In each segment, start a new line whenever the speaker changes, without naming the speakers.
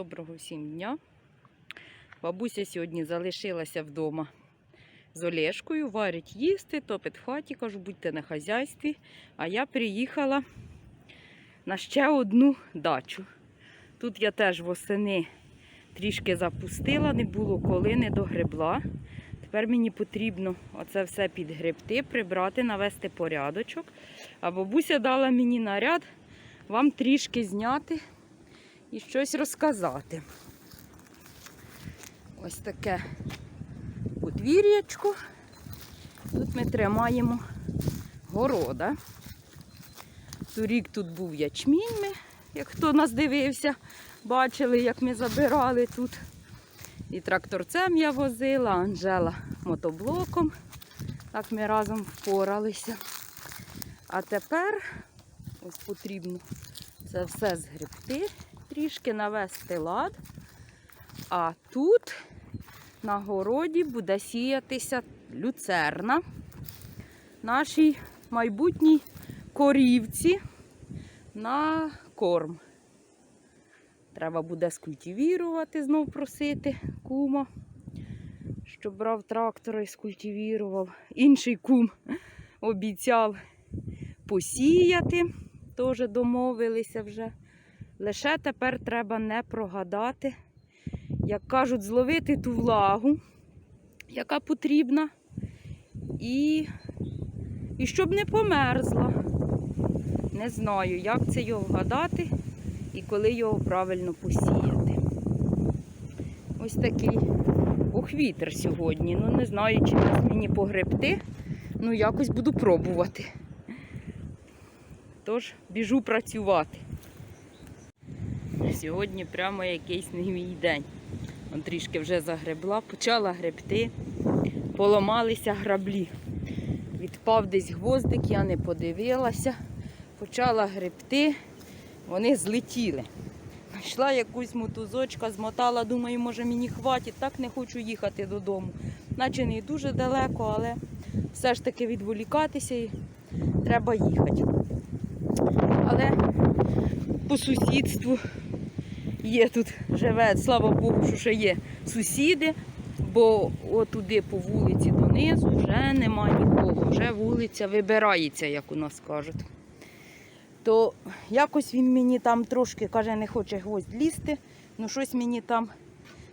Доброго всім дня. Бабуся сьогодні залишилася вдома з Олешкою, варить їсти, топить в хаті, кажу, будьте на хазяйстві. А я приїхала на ще одну дачу. Тут я теж восени трішки запустила, не було коли, не догребла. Тепер мені потрібно оце все підгребти, прибрати, навести порядочок. А бабуся дала мені наряд вам трішки зняти і щось розказати. Ось таке подвір'ячко. Тут ми тримаємо города. Торік тут був ячмінь, ми, як хто нас дивився, бачили, як ми забирали тут. І тракторцем я возила, Анжела мотоблоком. Так ми разом впоралися. А тепер ось потрібно це все згребти, трішки навести лад. А тут на городі буде сіятися люцерна нашій майбутній корівці на корм. Треба буде скультивірувати, знов просити кума, щоб брав трактора і скультивірував. Інший кум обіцяв посіяти, теж домовилися вже. Лише тепер треба не прогадати, як кажуть, зловити ту влагу, яка потрібна, і, і щоб не померзла. Не знаю, як це його вгадати і коли його правильно посіяти. Ось такий охвітер сьогодні. Ну, не знаю, чи нас мені погребти. Ну, якось буду пробувати. Тож біжу працювати. Сьогодні прямо якийсь не мій день. Трішки вже загребла, почала гребти, поламалися граблі. Відпав десь гвоздик, я не подивилася, почала гребти, вони злетіли. Знайшла якусь мотузочка, змотала, думаю, може мені хватить, так не хочу їхати додому. Наче не дуже далеко, але все ж таки відволікатися і треба їхати. Але по сусідству є тут, живе, слава Богу, що ще є сусіди, бо отуди по вулиці донизу вже нема нікого, вже вулиця вибирається, як у нас кажуть. То якось він мені там трошки каже, не хоче гвоздь лізти, ну щось мені там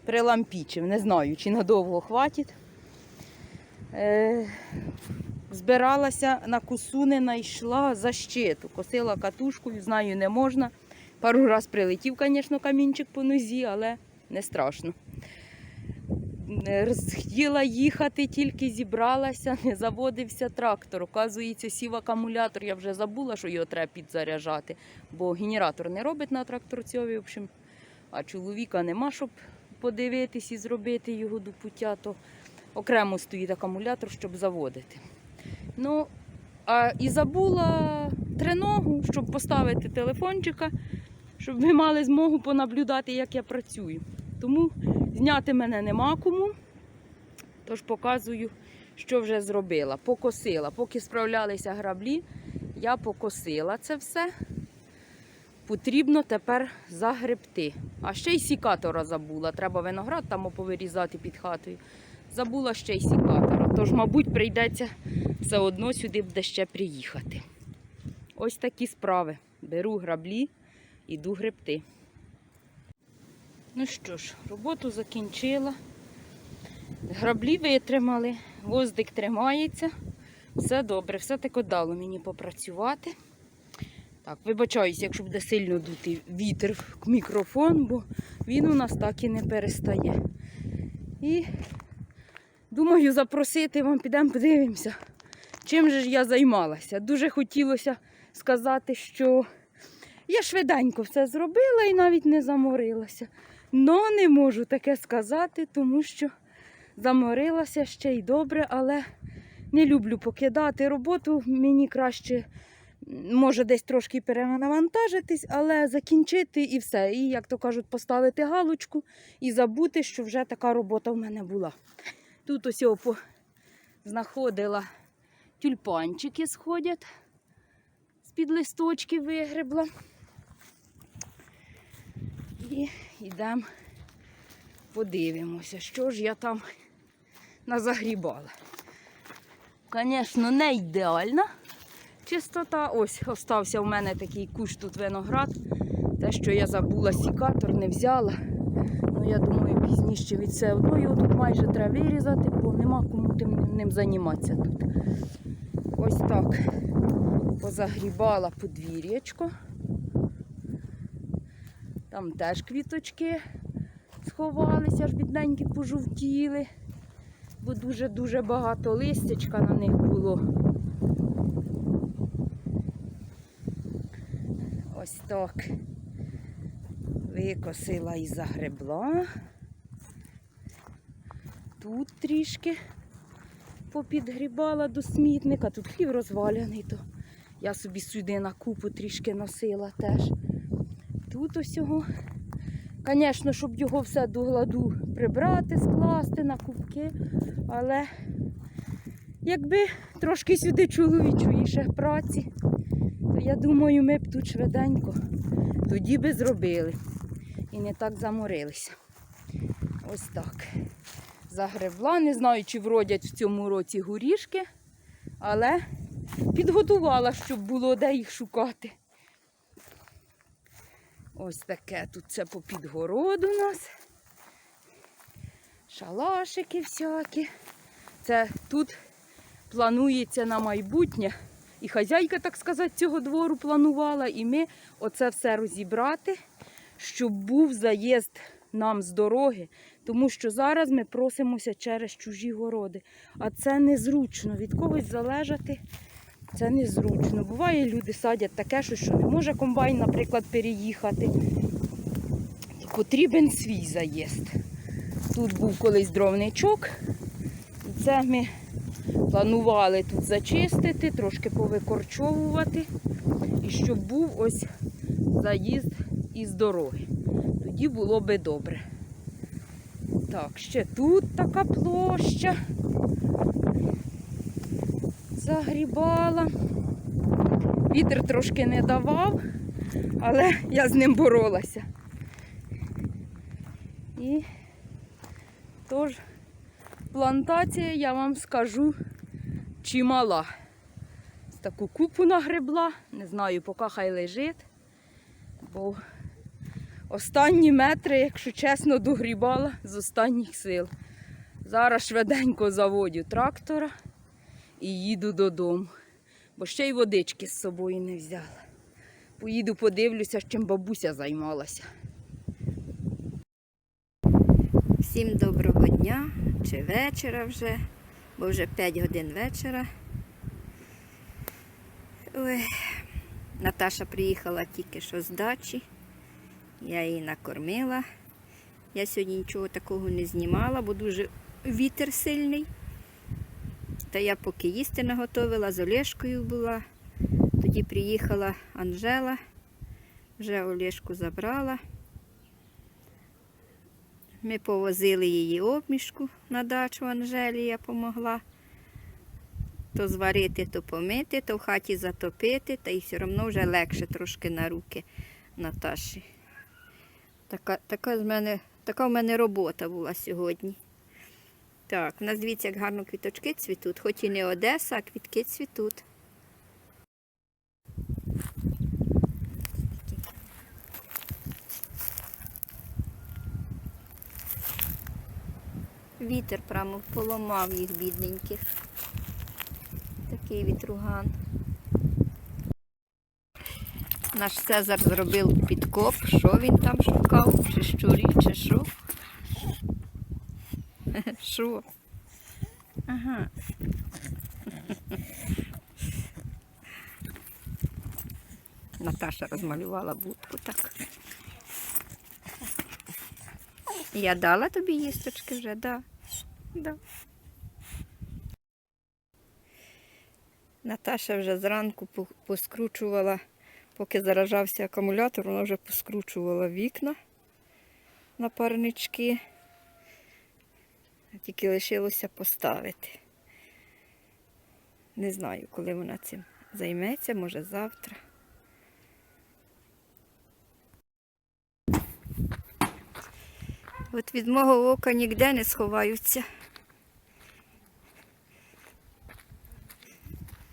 прилампічив, не знаю, чи надовго хватить. Е, збиралася на косу, не знайшла защиту. Косила катушкою, знаю, не можна. Пару раз прилетів, звісно, камінчик по нозі, але не страшно. Е, Хотіла їхати, тільки зібралася, не заводився трактор. Оказується, сів акумулятор, я вже забула, що його треба підзаряджати, бо генератор не робить на тракторцьові, в общем, а чоловіка нема, щоб подивитись і зробити його до пуття, то окремо стоїть акумулятор, щоб заводити. Ну, а і забула треногу, щоб поставити телефончика, щоб ви мали змогу понаблюдати, як я працюю. Тому зняти мене нема кому. Тож показую, що вже зробила. Покосила. Поки справлялися граблі, я покосила це все. Потрібно тепер загребти. А ще й сікатора забула. Треба виноград там повирізати під хатою. Забула ще й сікатора. Тож, мабуть, прийдеться все одно сюди буде ще приїхати. Ось такі справи. Беру граблі, іду гребти. Ну що ж, роботу закінчила. Граблі витримали, воздик тримається. Все добре, все таки дало мені попрацювати. Так, вибачаюсь, якщо буде сильно дути вітер в мікрофон, бо він у нас так і не перестає. І думаю, запросити вам, підемо подивимося, чим же ж я займалася. Дуже хотілося сказати, що я швиденько все зробила і навіть не заморилася. Но не можу таке сказати, тому що заморилася ще й добре, але не люблю покидати роботу. Мені краще, може, десь трошки перенавантажитись, але закінчити і все. І, як то кажуть, поставити галочку і забути, що вже така робота в мене була. Тут ось по- знаходила тюльпанчики сходять, з-під листочки вигребла. І йдемо, подивимося, що ж я там назагрібала. Звісно, не ідеальна чистота. Ось остався в мене такий кущ тут виноград. Те, що я забула, сікатор не взяла. Ну, я думаю, пізніше від все одно тут майже треба вирізати, бо нема кому тим ним займатися тут. Ось так позагрібала подвір'ячко. Там теж квіточки сховалися, аж бідненькі пожовтіли, бо дуже-дуже багато листячка на них було. Ось так викосила і загребла. Тут трішки попідгрібала до смітника, тут хлів розваляний, то я собі сюди на купу трішки носила теж. Тут ось його. Звісно, щоб його все до гладу прибрати, скласти на кубки, але якби трошки сюди чоловічої ще праці, то я думаю, ми б тут швиденько тоді би зробили і не так заморилися. Ось так. Загребла, не знаю, чи вродять в цьому році горішки, але підготувала, щоб було де їх шукати. Ось таке тут це по підгороду у нас. Шалашики всякі. Це тут планується на майбутнє. І хазяйка, так сказати, цього двору планувала, і ми оце все розібрати, щоб був заїзд нам з дороги, тому що зараз ми просимося через чужі городи. А це незручно. Від когось залежати це незручно. Буває, люди садять таке, що, що не може комбайн, наприклад, переїхати. Потрібен свій заїзд. Тут був колись дровничок, і це ми планували тут зачистити, трошки повикорчовувати, і щоб був ось заїзд із дороги. Тоді було би добре. Так, ще тут така площа. Загрібала. Вітер трошки не давав, але я з ним боролася. І тож плантація, я вам скажу, чимала. Таку купу нагребла, не знаю, поки хай лежить, бо останні метри, якщо чесно, догрібала з останніх сил. Зараз швиденько заводю трактора і їду додому, бо ще й водички з собою не взяла. Поїду подивлюся, чим бабуся займалася.
Всім доброго дня чи вечора вже, бо вже 5 годин вечора. Ой, Наташа приїхала тільки що з дачі. Я її накормила. Я сьогодні нічого такого не знімала, бо дуже вітер сильний. Та я поки їсти наготовила, з Олешкою була. Тоді приїхала Анжела, вже Олешку забрала. Ми повозили її обмішку на дачу Анжелі, я помогла. То зварити, то помити, то в хаті затопити, та й все одно вже легше трошки на руки Наташі. Така, така, з мене, така в мене робота була сьогодні. Так, у нас дивіться, як гарно квіточки цвітуть, хоч і не Одеса, а квітки цвітуть. Вітер прямо поламав їх бідненьких. Такий вітруган. Наш Цезар зробив підкоп. Що він там шукав? Чи щурів, чи що? Що? Ага. Наташа розмалювала будку так. Я дала тобі їсточки вже, да. да. Наташа вже зранку поскручувала, поки заражався акумулятор, вона вже поскручувала вікна на парнички. Тільки лишилося поставити. Не знаю, коли вона цим займеться, може завтра. От від мого ока ніде не сховаються.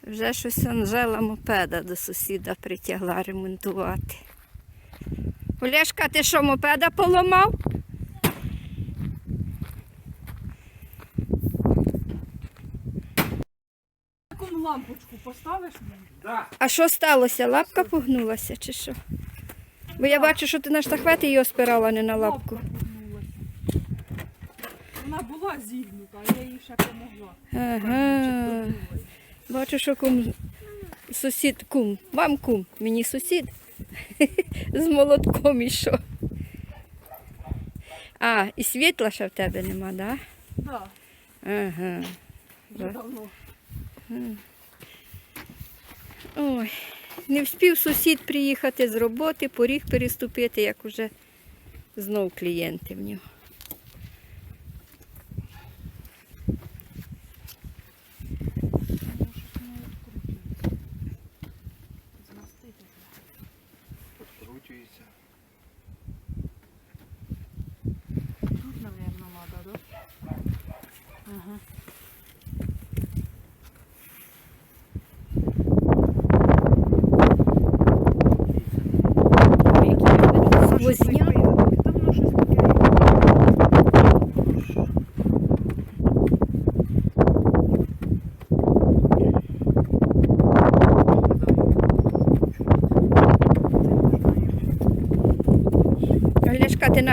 Вже щось Анжела мопеда до сусіда притягла ремонтувати. Олешка, ти що, мопеда поламав?
Лампочку поставиш мені?
А що сталося? Лапка погнулася чи що? Бо я бачу, що ти на штахвети її спирала, не на лапку.
Лапка погнулася. Вона була зігнута, а я їй ще помогла.
Ага. Бачу, що кум сусід кум. Вам кум, мені сусід. З молотком ішов. А, і світла ще в тебе нема, так? Да?
Да,
Ага.
вже
Да.
давно.
Ой, не встиг сусід приїхати з роботи, поріг переступити, як уже знов клієнти в нього.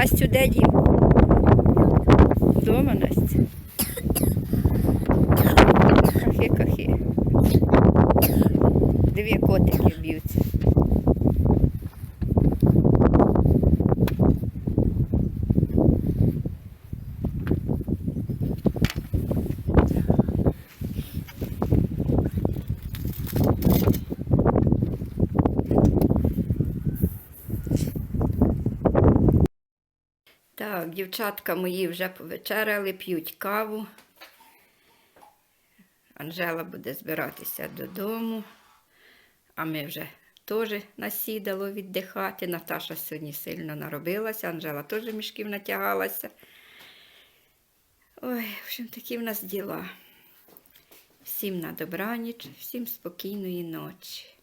Настю де дів? Так, дівчатка мої вже повечеряли, п'ють каву. Анжела буде збиратися додому, а ми вже теж насідало віддихати. Наташа сьогодні сильно наробилася, Анжела теж мішків натягалася. Ой, в общем, такі в нас діла. Всім на добраніч, всім спокійної ночі.